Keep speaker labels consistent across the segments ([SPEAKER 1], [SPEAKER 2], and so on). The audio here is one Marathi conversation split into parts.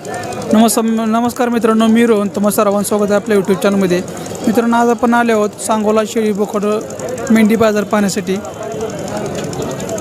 [SPEAKER 1] नमस्कार नमस्कार मित्रांनो मी रोहन. तुम्हा सर्वांचं स्वागत आहे आपल्या यूट्यूब चॅनलमध्ये मित्रांनो आज आपण आले आहोत सांगोला शेळी बोकड मेंढी बाजार पाहण्यासाठी.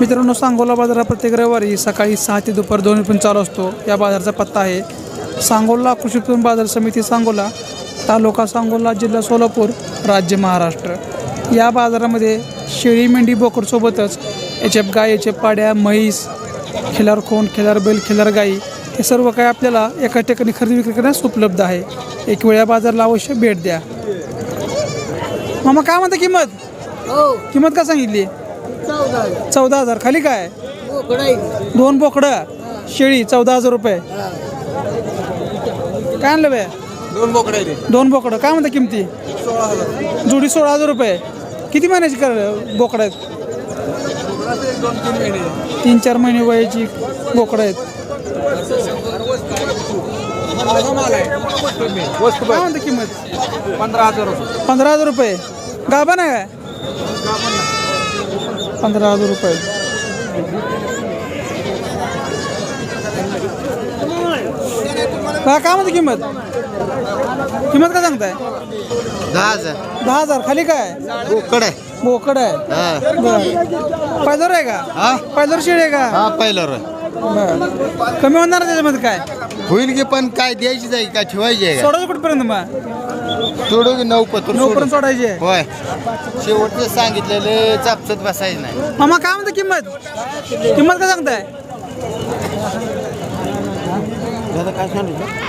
[SPEAKER 1] मित्रांनो सांगोला बाजार प्रत्येक रविवारी सकाळी सहा ते दुपार दोन पण चालू असतो. या बाजाराचा पत्ता आहे सांगोला कृषी उत्पन्न बाजार समिती सांगोला तालुका सांगोला जिल्हा सोलापूर राज्य महाराष्ट्र. या बाजारामध्ये शेळी मेंढी बोकडसोबतच एच एफ गाय एच एफ पाड्या म्हैस खिलार खोन खिलार बैल खिलार गाई हे सर्व काही आपल्याला एका ठिकाणी खरेदी विक्री करण्यास उपलब्ध आहे. एक वेळा बाजारला अवश्य भेट द्या. मामा काय म्हणता किंमत?
[SPEAKER 2] हो.
[SPEAKER 1] किंमत का सांगितली?
[SPEAKER 2] चौदा
[SPEAKER 1] हजार. खाली काय? दोन बोकडं. शेळी चौदा हजार रुपये. काय आणलं बे?
[SPEAKER 3] दोन बोकडे
[SPEAKER 1] दोन बोकडं. काय म्हणता किमती? जोडी सोळा हजार रुपये. किती महिन्याची कर बोकडं आहेत?
[SPEAKER 3] तीन
[SPEAKER 1] चार महिने वयाची बोकडं आहेत.
[SPEAKER 3] वस्तू
[SPEAKER 1] काय म्हणता किंमत
[SPEAKER 3] पंधरा हजार रुपये.
[SPEAKER 1] पंधरा हजार रुपये गाभा नाही काय? पंधरा हजार रुपये. हा काय म्हणते किंमत? किंमत काय सांगताय?
[SPEAKER 3] दहा हजार.
[SPEAKER 1] दहा हजार. खाली काय?
[SPEAKER 3] बोकड आहे.
[SPEAKER 1] बोकड आहे.
[SPEAKER 3] हा.
[SPEAKER 1] बर. आहे का?
[SPEAKER 3] हा?
[SPEAKER 1] शेळी आहे का?
[SPEAKER 3] हा पहिलं
[SPEAKER 1] बर. कमी होणार त्याच्यामध्ये काय?
[SPEAKER 3] होईल की पण काय द्यायची जाईल का ठेवायची आहे
[SPEAKER 1] सोडायचं कुठपर्यंत मग?
[SPEAKER 3] का सोडू की नऊ पत्र
[SPEAKER 1] नऊ पर्यंत सोडायची आहे.
[SPEAKER 3] होय. शेवटचं सांगितलेले चापचत बसायचं नाही.
[SPEAKER 1] मामा काय म्हणते किंमत? किंमत काय सांगताय?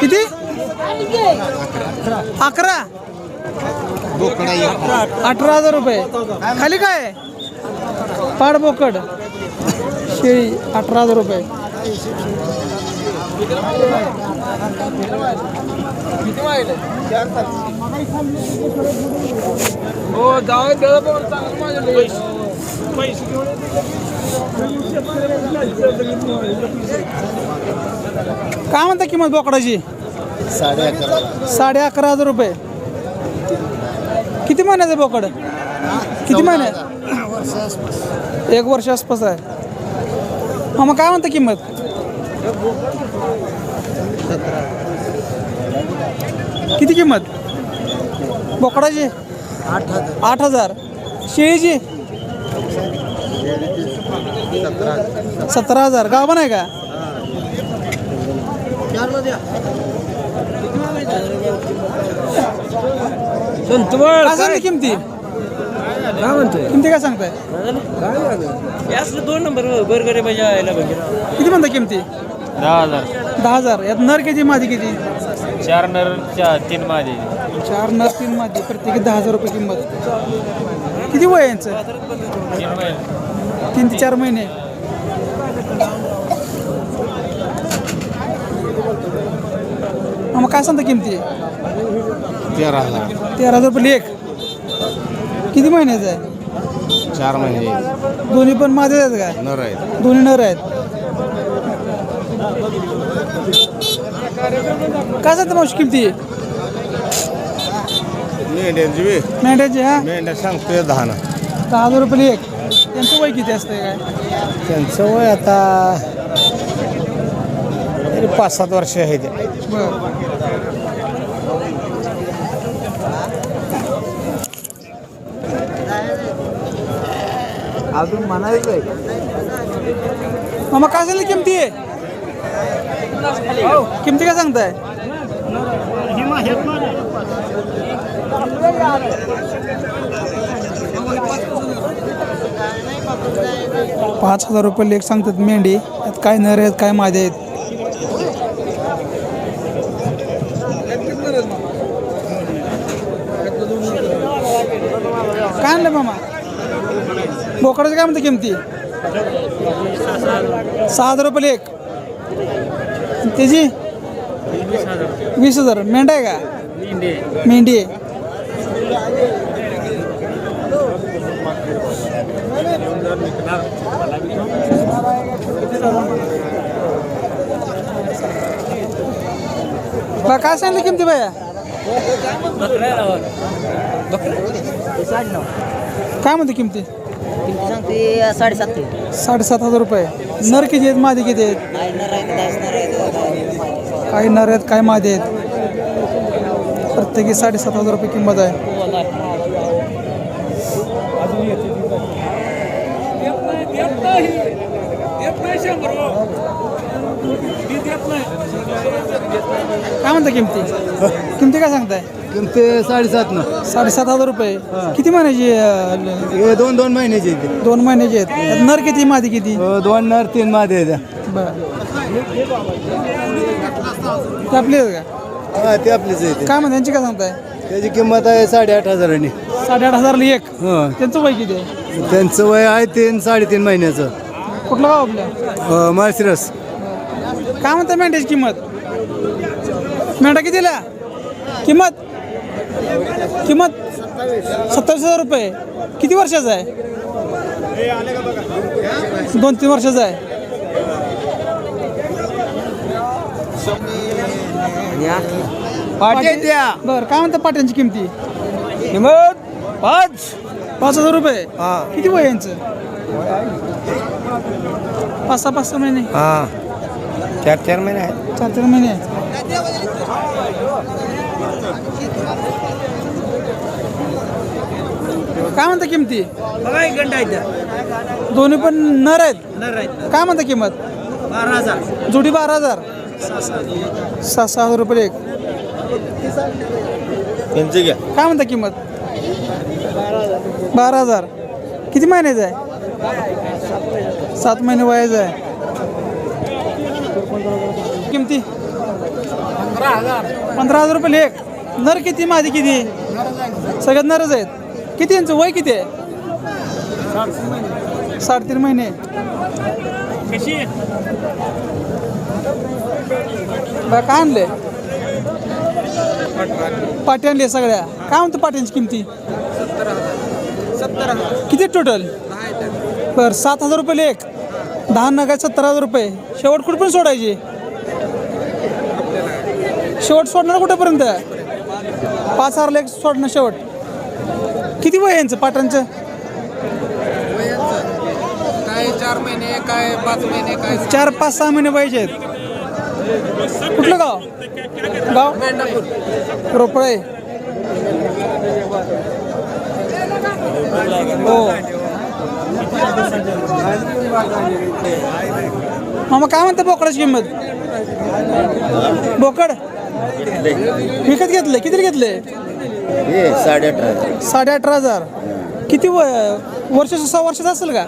[SPEAKER 1] किती? अकरा.
[SPEAKER 3] बोकडा एक.
[SPEAKER 1] अठरा हजार रुपये. खाली काय? पाड बोकड. शेळी अठरा हजार रुपये.
[SPEAKER 3] हो
[SPEAKER 1] काय म्हणता किंमत बोकडाची?
[SPEAKER 3] साडे अकरा
[SPEAKER 1] साडे अकरा हजार रुपये. किती महिन्याचं बोकड? किती महिने? एक वर्ष आसपास आहे. हा मग काय म्हणता किंमत? किती किंमत? बोकडाची?
[SPEAKER 3] आठ हजार.
[SPEAKER 1] शेळीची? सतरा हजार. गाव आहे का? किमती?
[SPEAKER 2] काय म्हणतोय?
[SPEAKER 1] किमती काय सांगताय?
[SPEAKER 2] असलं दोन नंबर बर्गर आहे यायला पाहिजे
[SPEAKER 1] किती म्हणता किमती?
[SPEAKER 4] दहा हजार.
[SPEAKER 1] दहा हजार. यात नर किती मादी किती?
[SPEAKER 4] चार नर चार तीन माझे
[SPEAKER 1] चार नर तीन मादी. प्रत्येकी दहा हजार रुपये किंमत. किती वय आहे यांचं?
[SPEAKER 4] तीन महिने
[SPEAKER 1] तीन ते चार महिने. हा, मग काय सांगता किमती?
[SPEAKER 3] तेरा हजार.
[SPEAKER 1] तेरा हजार रुपये लेख. किती महिन्याचं आहे?
[SPEAKER 3] चार महिने.
[SPEAKER 1] दोन्ही पण माझे आहेत का?
[SPEAKER 3] नर आहेत.
[SPEAKER 1] दोन्ही नर आहेत. काय सांगता मावशी किमती?
[SPEAKER 3] मेंढ्यांची बी.
[SPEAKER 1] मेंढ्याची हा?
[SPEAKER 3] मेंढ्या सांगतोय दहा ना.
[SPEAKER 1] दहा हजार रुपये लेख त्यांचं वय किती असतंय काय?
[SPEAKER 3] त्यांचं वय आता तरी पाच सात वर्ष आहे ते.
[SPEAKER 1] बरं.
[SPEAKER 3] अजून म्हणायचं आहे
[SPEAKER 1] मामा काय झालं किमती? आहे किमती काय सांगताय? पाच हजार रुपये लेख सांगतात मेंढी. त्यात काय नर आहेत काय मादे आहेत काय आणलं मामा बोकडाचं काय म्हणते किमती? सहा हजार रुपये लेख त्याची? वीस हजार. मेंढा आहे का? मेंढी आहे. बा काय सांगितलं किमती बाया? काय म्हणते किमती?
[SPEAKER 2] किती सांगते साडेसात
[SPEAKER 1] साडेसात हजार रुपये. नर किती आहेत मादी किती आहेत?
[SPEAKER 2] नाही नर आहे दहाच नर आहे
[SPEAKER 1] काही नर आहेत काय मादे आहेत? प्रत्येकी साडेसात हजार रुपये किंमत आहे. काय म्हणता किमती? किमती काय सांगताय?
[SPEAKER 3] किमती साडेसात ना.
[SPEAKER 1] साडेसात हजार रुपये. किती महिन्याची अं,
[SPEAKER 3] हे दोन दोन महिन्याचे आहेत ते.
[SPEAKER 1] दोन महिन्याची आहेत. त्यात नर किती मादी किती?
[SPEAKER 3] अ, दोन नर तीन मादे आहेत
[SPEAKER 1] बर. ते आपली आहेत का?
[SPEAKER 3] हा ते आपलेच आहे ते.
[SPEAKER 1] काय म्हणता यांची काय सांगताय?
[SPEAKER 3] त्याची किंमत आहे साडेआठ हजारांनी.
[SPEAKER 1] साडेआठ हजारला एक.
[SPEAKER 3] हं.
[SPEAKER 1] त्यांचं वय किती आहे?
[SPEAKER 3] त्यांचं वय आहे तीन साडेतीन महिन्याचं.
[SPEAKER 1] कुठलं गाव आपलं?
[SPEAKER 3] अ, माळशिरस.
[SPEAKER 1] काय म्हणता मेंढ्याची किंमत? मेंढा कितीला? किंमत? किंमत? सत्तावीस हजार रुपये. किती वर्षाचा आहे? दोन तीन वर्षाचा आहे.
[SPEAKER 3] पाटे द्या.
[SPEAKER 1] बरं काय म्हणता पाट्यांची किमती?
[SPEAKER 3] किंमत पाच.
[SPEAKER 1] पाच हजार रुपये?
[SPEAKER 3] हा.
[SPEAKER 1] किती वय यांचं? पाच सहा पाच सहा महिने.
[SPEAKER 3] हा. चार चार महिने आहेत.
[SPEAKER 1] चार चार महिने काय म्हणता किमती?
[SPEAKER 2] बघा एक घंटा आहे
[SPEAKER 1] दोन्ही पण नर आहेत?
[SPEAKER 2] नर आहेत
[SPEAKER 1] काय म्हणता किंमत?
[SPEAKER 2] बारा हजार.
[SPEAKER 1] जोडी बारा हजार. सहा सहा हजार रुपये एक.
[SPEAKER 3] त्यांचे घ्या.
[SPEAKER 1] काय म्हणता किंमत? बारा हजार. किती महिन्याचं आहे? सात महिने वयाचं आहे. किमती? पंधरा हजार रुपये एक नर किती माझी किती? सगळ्यात नरच आहेत. किती यांचं? वय किती आहे? साडेतीन महिने. काय आणले पाटी आणली सगळ्या. काय म्हणतो पाट्यांची किमती? किती टोटल बर सात हजार रुपये एक दहा नगा सत्तर हजार रुपये. शेवट कुठं पण सोडायची. शेवट सोडणार कुठंपर्यंत? पाच हजार एक सोडणं शेवट. किती वय यांचं पाटांचं
[SPEAKER 3] काय चार महिने काय पाच महिने काय?
[SPEAKER 1] चार पाच सहा महिने पाहिजे आहेत. कुठलं गाव? गाव? रोपळे. हो. मामा काय म्हणते बोकडाची किंमत? बोकड? विकत घेतले किती घेतले
[SPEAKER 3] हे साडेआठ
[SPEAKER 1] साडे अठरा हजार. किती व वर्ष सहा वर्षाचा असेल का?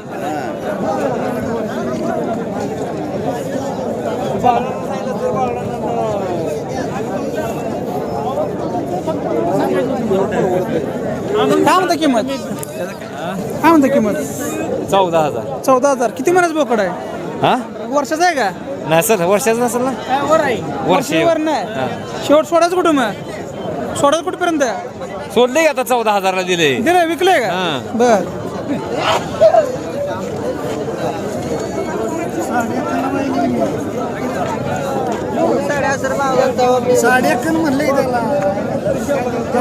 [SPEAKER 1] काय म्हणता किंमत? काय म्हणता किंमत?
[SPEAKER 4] चौदा हजार.
[SPEAKER 1] चौदा हजार. किती महिन्याचं बोकड आहे?
[SPEAKER 4] हा?
[SPEAKER 1] वर्षाचं आहे का?
[SPEAKER 4] नाही सर वर्षाचं नसेल ना? वर्ष
[SPEAKER 1] वर्षावर नाही. शेवट सोडायचं कुठं मग सोडायचं कुठपर्यंत?
[SPEAKER 4] सोडले का आता चौदा हजारला दिले.
[SPEAKER 1] दिलं विकलंय का?
[SPEAKER 4] हां.
[SPEAKER 1] बर.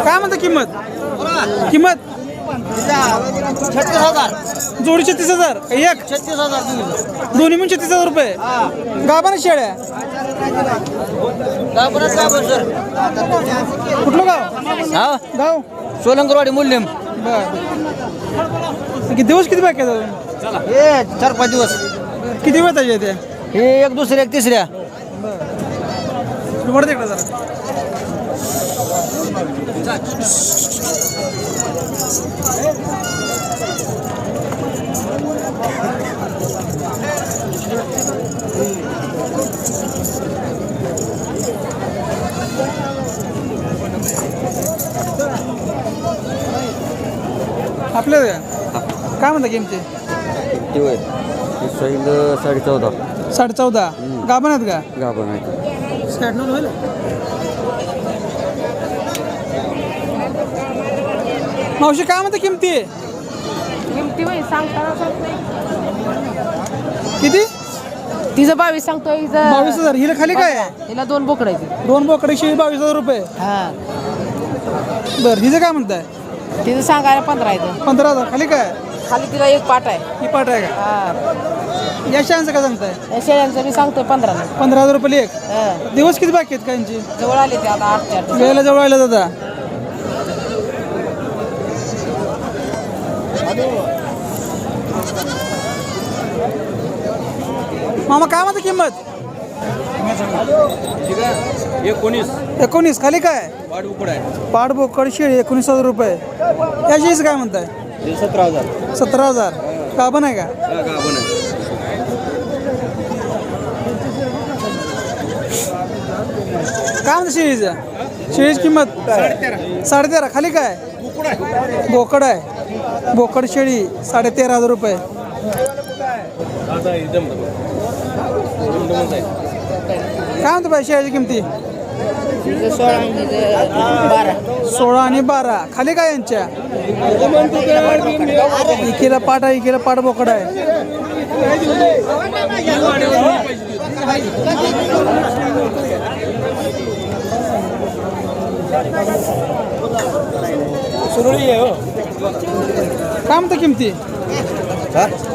[SPEAKER 1] काय म्हणता किंमत? किंमत?
[SPEAKER 3] छत्तीस हजार.
[SPEAKER 1] जोडी छत्तीस हजार. एक.
[SPEAKER 3] छत्तीस हजार
[SPEAKER 1] दोन्ही पण छत्तीस हजार रुपये. गाभाने शेळ्या
[SPEAKER 3] सर.
[SPEAKER 1] कुठलं गाव?
[SPEAKER 3] हा?
[SPEAKER 1] गाव?
[SPEAKER 3] सोलंकरवाडी मूल्यम
[SPEAKER 1] बर. किती दिवस किती बाकी आहेत?
[SPEAKER 3] हे चार पाच दिवस.
[SPEAKER 1] किती वेळ त्याच्या ते?
[SPEAKER 3] हे एक दुसऱ्या एक तिसऱ्या.
[SPEAKER 1] वडते इकडं जरा. आपल्या काय म्हणता
[SPEAKER 5] सैल साडे चौदा
[SPEAKER 1] साडे चौदा गाभण आहेत का?
[SPEAKER 5] गाभण आहे
[SPEAKER 1] शहाण्णव होईल. मावशी काय म्हणता किमती?
[SPEAKER 6] किमती बाई सांगताना
[SPEAKER 1] किती?
[SPEAKER 6] तिचं बावीस सांगतोय हिचं
[SPEAKER 1] बावीस हजार. हिला खाली काय? आहे?
[SPEAKER 6] हिला दोन बोकडायचे
[SPEAKER 1] दोन बोकडे शेळी बावीस हजार रुपये.
[SPEAKER 6] हा.
[SPEAKER 1] बरं हिचं काय म्हणताय?
[SPEAKER 6] तिचं सांगायला पंधरा आहे
[SPEAKER 1] पंधरा हजार. खाली काय?
[SPEAKER 6] खाली तिला एक पाट आहे.
[SPEAKER 1] ही पाठ आहे का?
[SPEAKER 6] हा.
[SPEAKER 1] या शेळ्यांचं काय सांगताय?
[SPEAKER 6] या शेळ्यांचं मी सांगतोय पंधराला.
[SPEAKER 1] पंधरा हजार रुपये एक.
[SPEAKER 6] हं.
[SPEAKER 1] दिवस किती बाकी आहेत काहींची?
[SPEAKER 6] जवळ आले ते आता आठ चार दिवस.
[SPEAKER 1] वेळेला जवळ आला दादा. मामा काय म्हणता किंमत?
[SPEAKER 2] एकोणीस.
[SPEAKER 1] एकोणीस खाली काय?
[SPEAKER 2] उकड आहे.
[SPEAKER 1] पाठ बोकड शेळी एकोणीस हजार रुपये. याचीच काय म्हणताय?
[SPEAKER 2] सतरा हजार.
[SPEAKER 1] सतरा हजार. का पण आहे का?
[SPEAKER 2] गाभण आहे.
[SPEAKER 1] काय म्हणतं शेळीचं शेळीची किंमत? साडेतेरा. खाली काय? बोकड आहे. बोकड शेळी साडे तेरा हजार रुपये काय म्हणतो बाई शेळीची किमती? सोळा आणि बारा. खाली काय यांच्या? इकेला पाट आहे इकेला पाट बोकड आहे. काय म्हणतो किमती?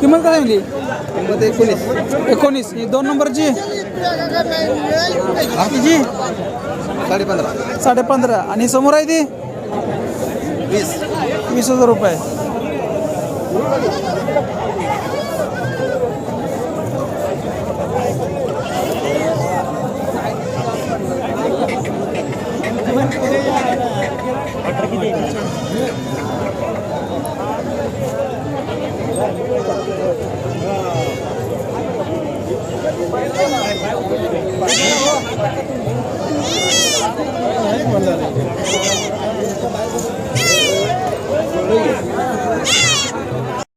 [SPEAKER 1] किंमत काय म्हणली?
[SPEAKER 3] एकोणीस.
[SPEAKER 1] एकोणीस. ही दोन नंबरची? जी
[SPEAKER 3] साडे पंधरा
[SPEAKER 1] साडे पंधरा आणि समोर आहे ती?
[SPEAKER 3] वीस.
[SPEAKER 1] वीस हजार रुपये.